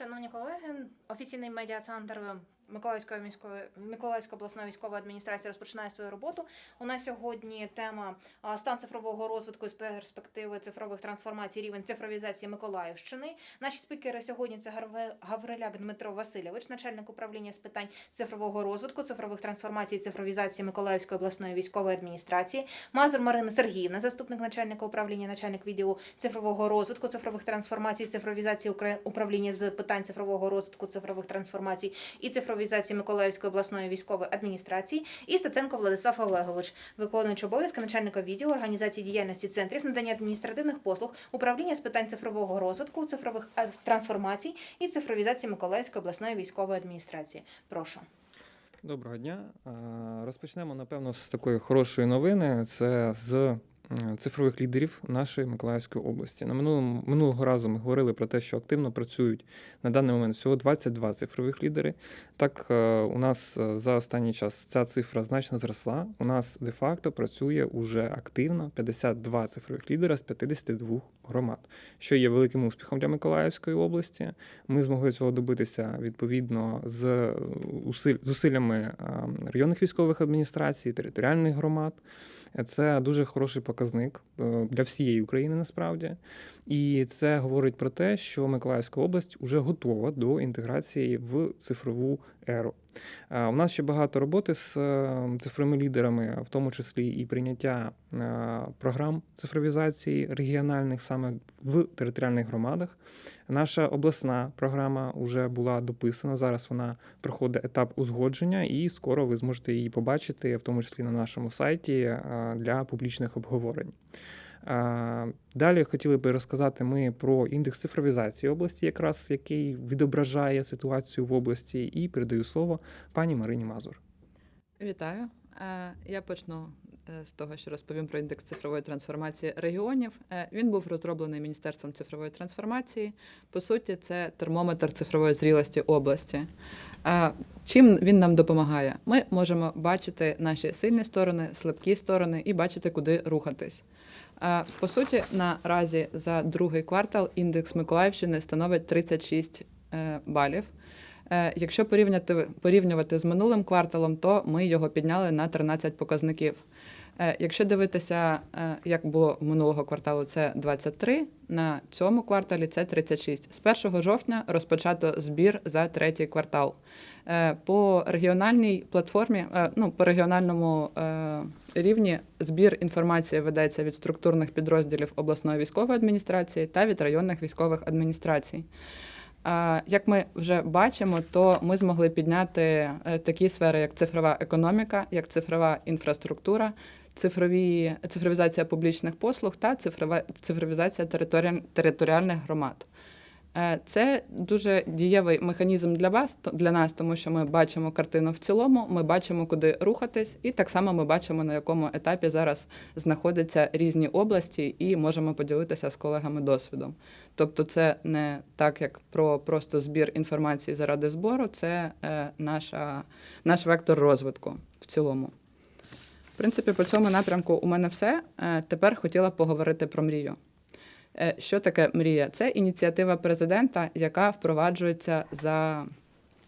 Шановні колеги, офіційний медіа-центр Миколаївської міської Миколаївської обласної військової адміністрації розпочинає свою роботу. У нас сьогодні тема стан цифрового розвитку з перспективи цифрових трансформацій, рівень цифровізації Миколаївщини. Наші спікери сьогодні це Гавриляк Дмитро Васильович, начальник управління з питань цифрового розвитку, цифрових трансформацій, цифровізації Миколаївської обласної військової адміністрації. Мазур Марина Сергіївна, заступник начальника управління, начальник відділу цифрового розвитку, цифрових трансформацій, цифровізації управління з питань цифрового розвитку, цифрових трансформацій і цифровізації Миколаївської обласної військової адміністрації. І Стеценко Владислав Олегович, виконуючий обов'язки начальника відділу організації діяльності центрів надання адміністративних послуг, управління з питань цифрового розвитку, цифрових е, трансформацій і цифровізації Миколаївської обласної військової адміністрації. Прошу. Доброго дня. Е, Розпочнемо, напевно, з такої хорошої новини. Це з цифрових лідерів нашої Миколаївської області. На минулому минулого разу ми говорили про те, що активно працюють на даний момент всього 22 цифрових лідери. Так, е, у нас е, за останній час ця цифра значно зросла. У нас де-факто працює уже активно 52 цифрових лідера з 52 громад, що є великим успіхом для Миколаївської області. Ми змогли цього добитися відповідно з е, зусиллями е, районних військових адміністрацій, територіальних громад. Це дуже хороший показник е, для всієї України насправді. І це говорить про те, що Миколаївська область вже готова до інтеграції в цифрову еру. У нас ще багато роботи з е, цифровими лідерами, в тому числі і прийняття е, програм цифровізації регіональних саме в територіальних громадах. Наша обласна програма вже була дописана. Зараз вона проходить етап узгодження, і скоро ви зможете її побачити, в тому числі на нашому сайті е, для публічних обговорень. Далі хотіли би розказати ми про індекс цифровізації області, якраз який відображає ситуацію в області, і передаю слово пані Марині Мазур. Вітаю. Е, Я почну з того, що розповім про індекс цифрової трансформації регіонів. Е, Він був розроблений Міністерством цифрової трансформації. По суті, це термометр цифрової зрілості області. Е, Чим він нам допомагає? Ми можемо бачити наші сильні сторони, слабкі сторони і бачити, куди рухатись. Е, По суті, наразі за другий квартал індекс Миколаївщини становить 36 е, балів. Е, Якщо порівняти, порівнювати з минулим кварталом, то ми його підняли на 13 показників. Е, Якщо дивитися, е, як було минулого кварталу, це 23, на цьому кварталі це 36. З 1 жовтня розпочато збір за третій квартал. Е, По регіональній платформі, ну по регіональному рівні збір інформації ведеться від структурних підрозділів обласної військової адміністрації та від районних військових адміністрацій. Як ми вже бачимо, то ми змогли підняти такі сфери, як цифрова економіка, як цифрова інфраструктура, цифрові, цифровізація публічних послуг та цифрова, цифровізація територі, територіальних громад. Е, Це дуже дієвий механізм для вас, для нас, тому що ми бачимо картину в цілому, ми бачимо, куди рухатись, і так само ми бачимо, на якому етапі зараз знаходяться різні області, і можемо поділитися з колегами досвідом. Тобто, це не так, як про просто збір інформації заради збору, це е, наша, наш вектор розвитку в цілому. Принципі, по цьому напрямку у мене все. Е, Тепер хотіла поговорити про мрію. Е, Що таке мрія? Це ініціатива президента, яка впроваджується за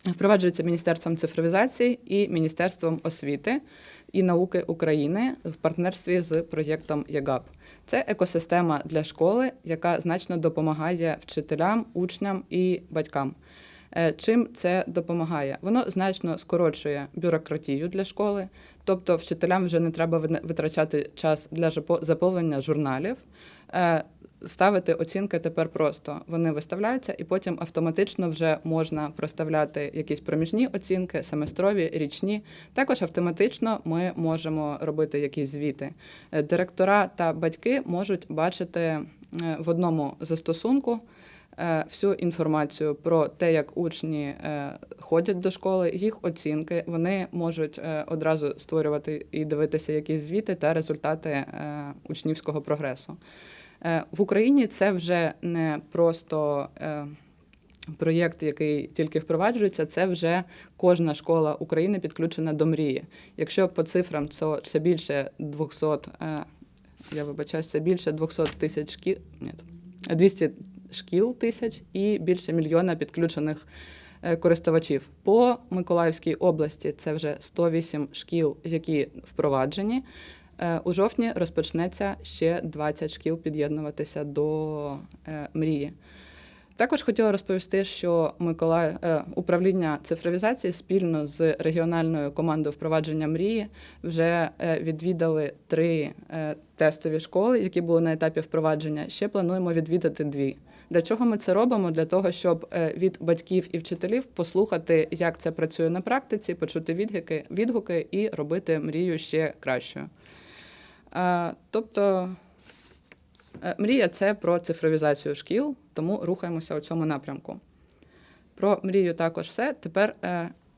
впроваджується Міністерством цифровізації і Міністерством освіти і науки України в партнерстві з проєктом ЯГАП. Це екосистема для школи, яка значно допомагає вчителям, учням і батькам. Е, Чим це допомагає? Воно значно скорочує бюрократію для школи, тобто вчителям вже не треба витрачати час для заповнення журналів. Е, Ставити оцінки тепер просто. Вони виставляються, і потім автоматично вже можна проставляти якісь проміжні оцінки, семестрові, річні. Також автоматично ми можемо робити якісь звіти. Е, Директора та батьки можуть бачити в одному застосунку всю інформацію про те, як учні е, ходять до школи, їх оцінки. Вони можуть е, одразу створювати і дивитися якісь звіти та результати е, учнівського прогресу. Е, В Україні це вже не просто е, проєкт, який тільки впроваджується, це вже кожна школа України підключена до мрії. Якщо по цифрам це, це більше 200, е, я вибачаюсь, це більше 200 тисяч шкіл, ні, 200 шкіл тисяч і більше мільйона підключених е, користувачів. По Миколаївській області це вже 108 шкіл, які впроваджені. Е, У жовтні розпочнеться ще 20 шкіл під'єднуватися до е, мрії. Також хотіла розповісти, що Миколаїв управління цифровізації спільно з регіональною командою впровадження мрії вже відвідали три тестові школи, які були на етапі впровадження. Ще плануємо відвідати дві. Для чого ми це робимо? Для того, щоб е, від батьків і вчителів послухати, як це працює на практиці, почути відгуки, відгуки і робити мрію ще кращою. Е, Тобто Е, Мрія це про цифровізацію шкіл, тому рухаємося у цьому напрямку. Про мрію також все. Тепер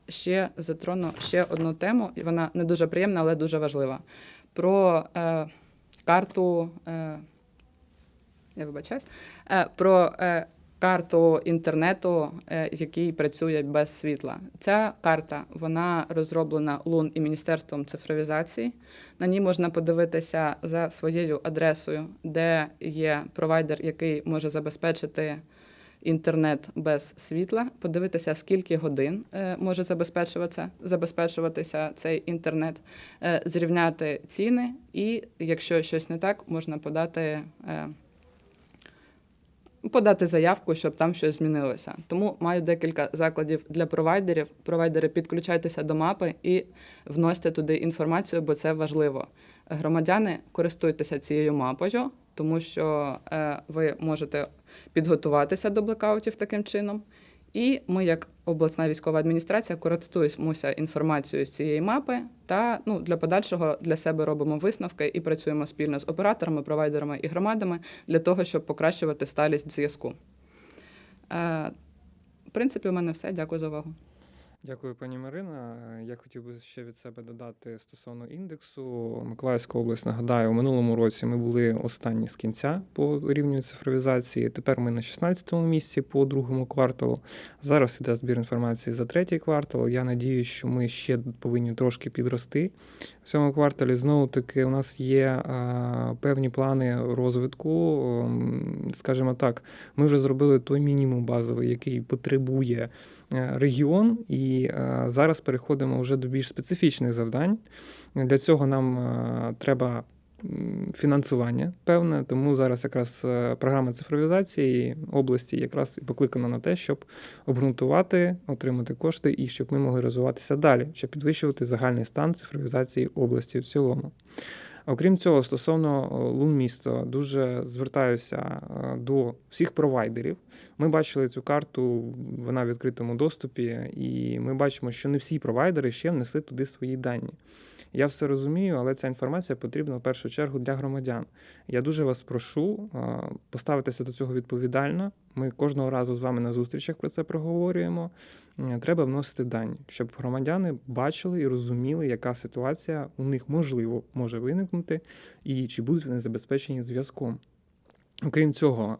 ще затрону ще одну тему, і вона не дуже приємна, але дуже важлива. Про карту, я вибачаюсь, е, про е, карту інтернету, е, який працює без світла. Ця карта вона розроблена ЛУН і Міністерством цифровізації. На ній можна подивитися за своєю адресою, де є провайдер, який може забезпечити інтернет без світла, подивитися, скільки годин може забезпечуватися, забезпечуватися цей інтернет, зрівняти ціни, і якщо щось не так, можна подати. Подати заявку, щоб там щось змінилося. Тому маю декілька закладів для провайдерів. Провайдери підключайтеся до мапи і вносьте туди інформацію, бо це важливо. Громадяни користуйтеся цією мапою, тому що е, ви можете підготуватися до блекаутів таким чином. І ми, як обласна військова адміністрація, користуємося інформацією з цієї мапи та ну, для подальшого для себе робимо висновки і працюємо спільно з операторами, провайдерами і громадами для того, щоб покращувати сталість зв'язку. Е, в принципі, у мене все. Дякую за увагу. Дякую, пані Марина. Я хотів би ще від себе додати стосовно індексу. Миколаївська область, нагадаю, у минулому році ми були останні з кінця по рівню цифровізації. Тепер ми на 16-му місці по другому кварталу. Зараз іде збір інформації за третій квартал. Я надіюсь, що ми ще повинні трошки підрости. В цьому кварталі знову таки у нас є а, певні плани розвитку. Ем, Скажімо так, ми вже зробили той мінімум базовий, який потребує е, регіон, і е, зараз переходимо вже до більш специфічних завдань. Для цього нам е, треба фінансування певне, тому зараз якраз е, програма цифровізації області якраз і покликана на те, щоб обґрунтувати, отримати кошти і щоб ми могли розвиватися далі, щоб підвищувати загальний стан цифровізації області в цілому. Окрім цього, стосовно лун місто, дуже звертаюся до всіх провайдерів. Ми бачили цю карту, вона в відкритому доступі, і ми бачимо, що не всі провайдери ще внесли туди свої дані. Я все розумію, але ця інформація потрібна в першу чергу для громадян. Я дуже вас прошу поставитися до цього відповідально. Ми кожного разу з вами на зустрічах про це проговорюємо. Е, Треба вносити дані, щоб громадяни бачили і розуміли, яка ситуація у них можливо може виникнути, і чи будуть вони забезпечені зв'язком. Окрім цього,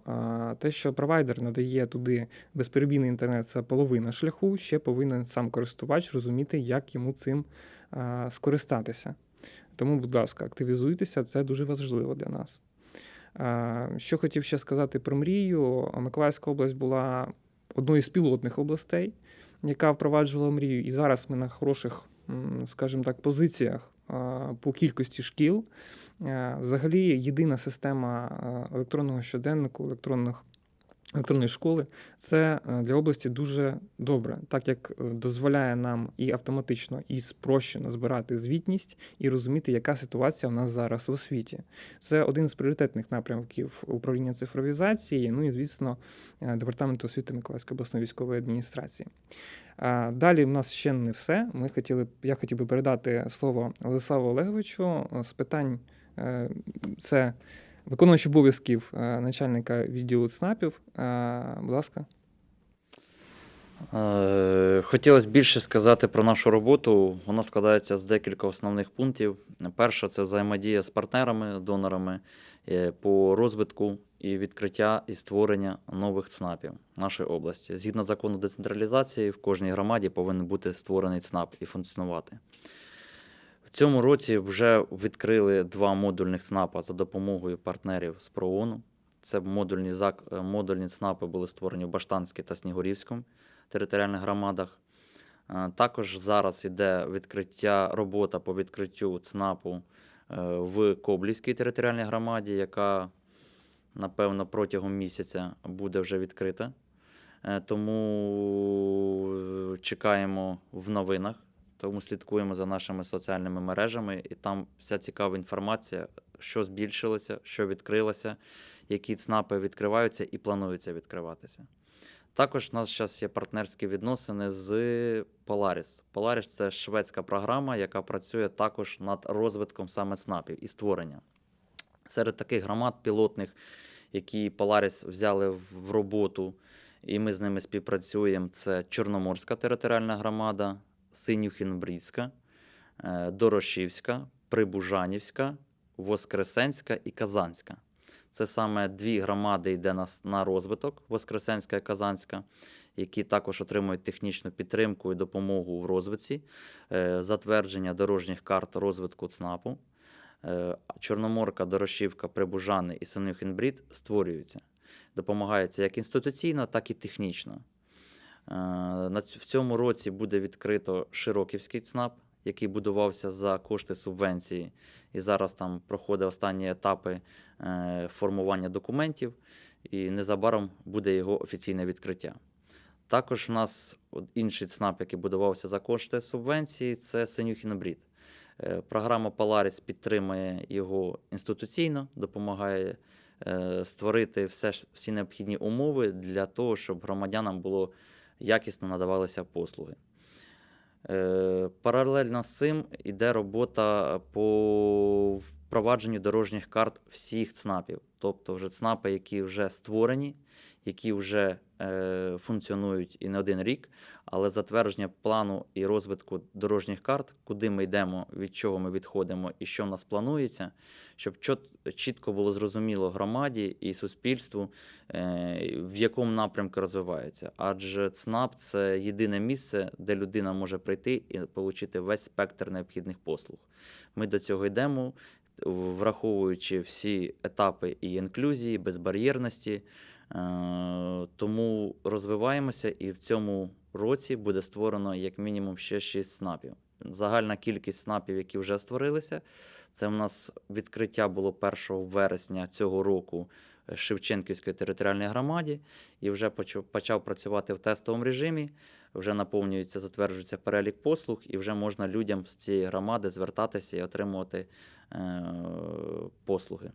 те, що провайдер надає туди безперебійний інтернет, це половина шляху. Ще повинен сам користувач розуміти, як йому цим скористатися. Тому, будь ласка, активізуйтеся, це дуже важливо для нас. Що хотів ще сказати про мрію. Миколаївська область була одною з пілотних областей, яка впроваджувала мрію. І зараз ми на хороших, скажімо так, позиціях по кількості шкіл. Е, Взагалі, єдина система е, електронного щоденнику, електронних. Електронної школи це е, для області дуже добре, так як е, дозволяє нам і автоматично, і спрощено збирати звітність і розуміти, яка ситуація у нас зараз в освіті. Це один з пріоритетних напрямків управління цифровізації. Ну і звісно, е, департаменту освіти Миколаївської обласної військової адміністрації. Далі в нас ще не все. Ми хотіли я хотів би передати слово Владиславу Олеговичу з питань. Це виконуючий обов'язків е, начальника відділу ЦНАПів. Е, Будь ласка. Е, Хотілося більше сказати про нашу роботу. Вона складається з декілька основних пунктів. Перше це взаємодія з партнерами, донорами по розвитку і відкриття і створення нових ЦНАПів нашої області. Згідно закону децентралізації, в кожній громаді повинен бути створений ЦНАП і функціонувати. Цьому році вже відкрили два модульних ЦНАПа за допомогою партнерів з ПРООНу. Це модульні, зак... е, модульні ЦНАПи були створені в Баштанській та Снігурівському територіальних громадах. Е, Також зараз йде відкриття, робота по відкриттю ЦНАПу е, в Коблівській територіальній громаді, яка, напевно, протягом місяця буде вже відкрита. Тому чекаємо в новинах, тому слідкуємо за нашими соціальними мережами, і там вся цікава інформація, що збільшилося, що відкрилося, які ЦНАПи відкриваються і плануються відкриватися. Також у нас зараз є партнерські відносини з Polaris. Polaris – це шведська програма, яка працює також над розвитком саме ЦНАПів і створенням. Серед таких громад пілотних, які Polaris взяли в роботу, і ми з ними співпрацюємо, це Чорноморська територіальна громада, Синюхін-Брідська, е, Дорошівська, Прибужанівська, Воскресенська і Казанська. Це саме дві громади йде на, на розвиток Воскресенська і Казанська, які також отримують технічну підтримку і допомогу в розвитку, е, затвердження дорожніх карт розвитку ЦНАПу. Е, Чорноморка, Дорошівка, Прибужани і Синюхінбрід створюються. Допомагаються як інституційно, так і технічно. Е, В цьому році буде відкрито Широківський ЦНАП, який будувався за кошти субвенції, і зараз там проходить останні етапи е, формування документів, і незабаром буде його офіційне відкриття. Також у нас інший ЦНАП, який будувався за кошти субвенції, це Синюхінобрід. Е, Програма Polaris підтримує його інституційно, допомагає створити все, всі необхідні умови для того, щоб громадянам було якісно надавалися послуги. Е, Паралельно з цим іде робота по впровадженню дорожніх карт всіх ЦНАПів, тобто вже ЦНАПи, які вже створені, які вже функціонують і не один рік, але затвердження плану і розвитку дорожніх карт, куди ми йдемо, від чого ми відходимо і що в нас планується, щоб чітко було зрозуміло громаді і суспільству, е, в якому напрямку розвивається. Адже ЦНАП це єдине місце, де людина може прийти і отримати весь спектр необхідних послуг. Ми до цього йдемо, враховуючи всі етапи і інклюзії, безбар'єрності. Е, Тому розвиваємося, і в цьому році буде створено як мінімум ще 6 СНАПів. Загальна кількість СНАПів, які вже створилися, це в нас відкриття було 1 вересня цього року е, Шевченківської територіальної громаді, і вже почав, працювати в тестовому режимі. Вже наповнюється, затверджується перелік послуг, і вже можна людям з цієї громади звертатися і отримувати е, послуги.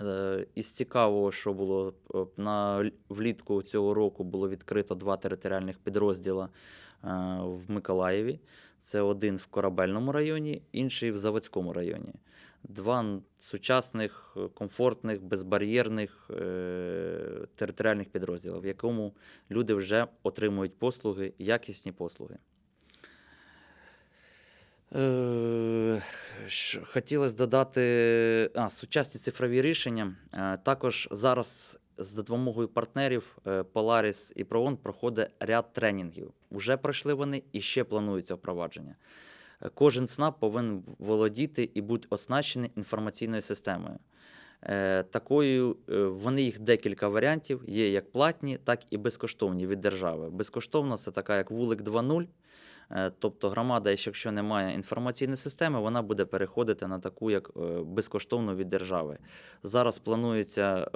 Е, Із цікавого, що було е, на влітку цього року було відкрито два територіальних підрозділа е, в Миколаєві. Це один в Корабельному районі, інший в Заводському районі. Два сучасних, комфортних, безбар'єрних територіальних підрозділи, в якому люди вже отримують послуги, якісні послуги. Е, Хотілося додати а, сучасні цифрові рішення. Е, Також зараз з допомогою партнерів е, Polaris і Proon проходить ряд тренінгів. Уже пройшли вони і ще планується впровадження. Кожен ЦНАП повинен володіти і бути оснащений інформаційною системою. Такою вони їх декілька варіантів. Є як платні, так і безкоштовні від держави. Безкоштовно це така, як вулик 2.0. Е, Тобто громада, якщо не має інформаційної системи, вона буде переходити на таку, як е, безкоштовну від держави. Зараз планується е,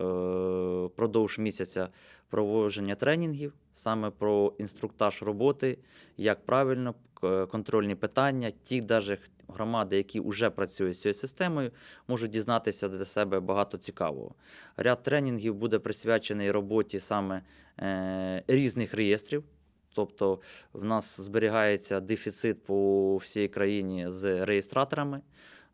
продовж місяця проводження тренінгів саме про інструктаж роботи, як правильно контрольні питання. Ті даже громади, які вже працюють з цією системою, можуть дізнатися для себе багато цікавого. Ряд тренінгів буде присвячений роботі саме різних реєстрів. Тобто в нас зберігається дефіцит по всій країні з реєстраторами.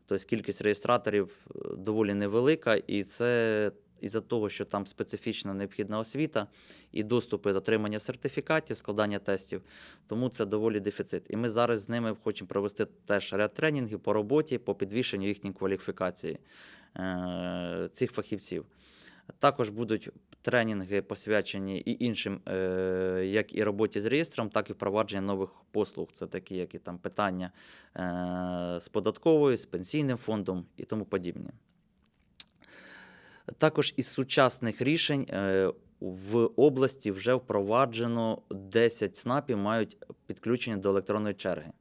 Тобто кількість реєстраторів е, доволі невелика, і це із-за того, що там специфічна необхідна освіта і доступи до отримання сертифікатів, складання тестів, тому це доволі дефіцит. І ми зараз з ними хочемо провести теж ряд тренінгів по роботі, по підвищенню їхньої кваліфікації е- цих фахівців. Також будуть тренінги посвячені і іншим, е, як і роботі з реєстром, так і впровадження нових послуг. Це такі, як і там питання е, з податковою, з пенсійним фондом і тому подібне. Також із сучасних рішень е, в області вже впроваджено 10 СНАПів мають підключення до електронної черги.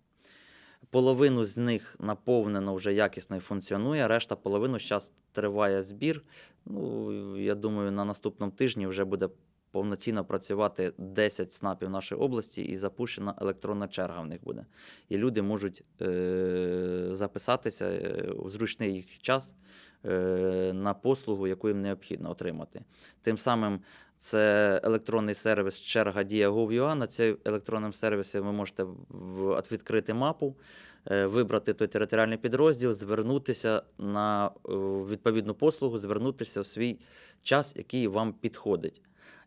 Половину з них наповнено вже якісно і функціонує, решта половину зараз триває збір. Ну, я думаю, на наступному тижні вже буде повноцінно працювати 10 СНАПів нашої області і запущена електронна черга в них буде. І люди можуть е- записатися е, у зручний їх час е- на послугу, яку їм необхідно отримати. Тим самим це електронний сервіс черга Дія Gov.ua. На цій електронному сервісі ви можете в- відкрити мапу, е, вибрати той територіальний підрозділ, звернутися на е, відповідну послугу, звернутися в свій час, який вам підходить.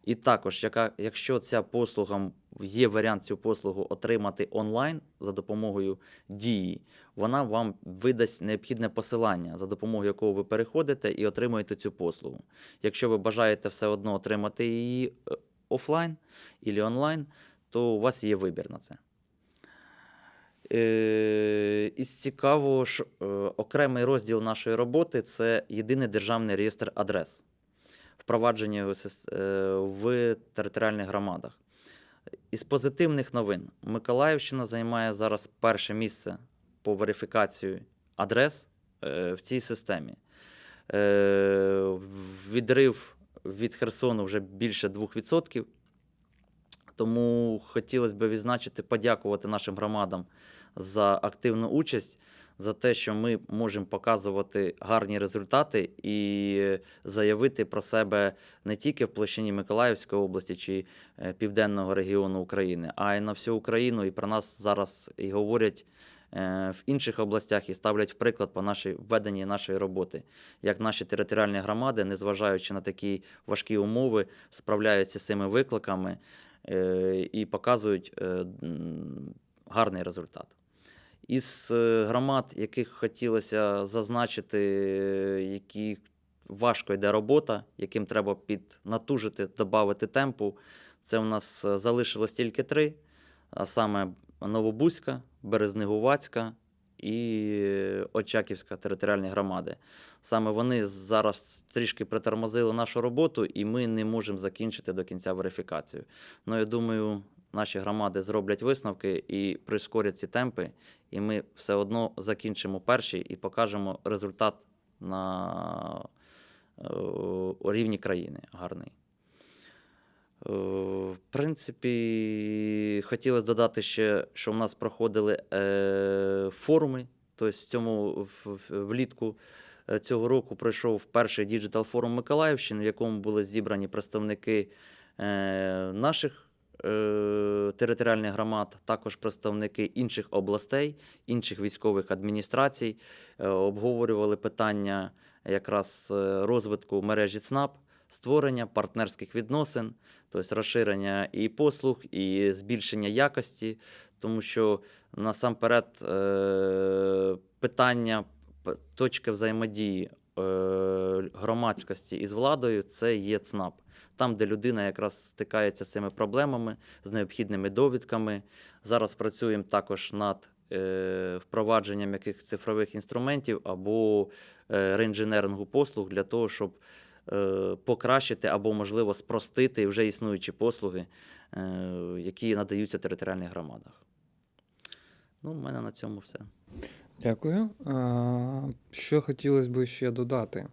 І також, яка, якщо ця послуга є варіант цю послугу отримати онлайн за допомогою дії, вона вам видасть необхідне посилання, за допомогою якого ви переходите і отримуєте цю послугу. Якщо ви бажаєте все одно отримати її е, офлайн або онлайн, то у вас є вибір на це. Е, із цікавого, що е, окремий розділ нашої роботи це єдиний державний реєстр адрес, впровадження його е, в територіальних громадах. Із позитивних новин Миколаївщина займає зараз перше місце по верифікації адрес е, в цій системі. Е, відрив від Херсону вже більше 2%. Тому хотілося б відзначити, подякувати нашим громадам за активну участь, за те, що ми можемо показувати гарні результати і заявити про себе не тільки в площині Миколаївської області чи е, південного регіону України, а й на всю Україну. І про нас зараз і говорять е, в інших областях і ставлять приклад по нашій введенні нашої роботи, як наші територіальні громади, незважаючи на такі важкі умови, справляються з цими викликами е, і показують гарний результат. Із е, громад, яких хотілося зазначити, е, які важко йде робота, яким треба піднатужити, додати темпу, це у нас е, залишилось тільки три, а саме Новобузька, Березнегувацька і Очаківська територіальні громади. Саме вони зараз трішки притормозили нашу роботу, і ми не можемо закінчити до кінця верифікацію. Ну, я думаю, наші громади зроблять висновки і прискорять ці темпи, і ми все одно закінчимо перші і покажемо результат на е, рівні країни гарний. Е, В принципі, хотілося додати ще, що в нас проходили е, форуми. Тобто в цьому влітку цього року пройшов перший діджитал форум Миколаївщини, в якому були зібрані представники наших територіальних громад, також представники інших областей, інших військових адміністрацій, е, обговорювали питання якраз е, розвитку мережі ЦНАП, створення партнерських відносин, тобто розширення і послуг, і збільшення якості, тому що насамперед е, питання точки взаємодії е, громадськості із владою це є ЦНАП. Там, де людина якраз стикається з цими проблемами, з необхідними довідками. Зараз працюємо також над е, впровадженням якихось цифрових інструментів або е, реінженерингу послуг для того, щоб е, покращити або, можливо, спростити вже існуючі послуги, які надаються територіальних громадах. Ну, в мене на цьому все. Дякую. Що хотілося б ще додати?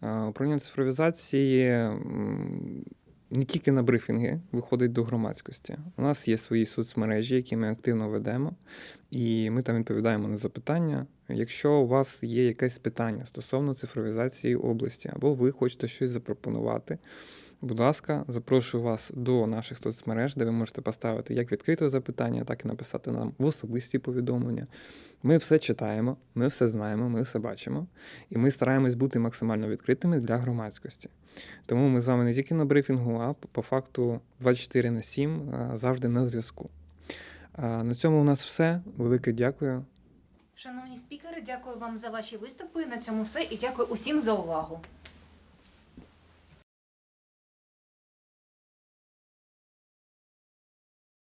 А, Управління цифровізації не тільки на брифінги виходить до громадськості. У нас є свої соцмережі, які ми активно ведемо, і ми там відповідаємо на запитання. Якщо у вас є якесь питання стосовно цифровізації області, або ви хочете щось запропонувати, будь ласка, запрошую вас до наших соцмереж, де ви можете поставити як відкрите запитання, так і написати нам в особисті повідомлення. Ми все читаємо, ми все знаємо, ми все бачимо, і ми стараємось бути максимально відкритими для громадськості. Тому ми з вами не тільки на брифінгу, а по факту 24 на 7 завжди на зв'язку. На цьому у нас все. Велике дякую. Шановні спікери, дякую вам за ваші виступи. На цьому все і дякую усім за увагу.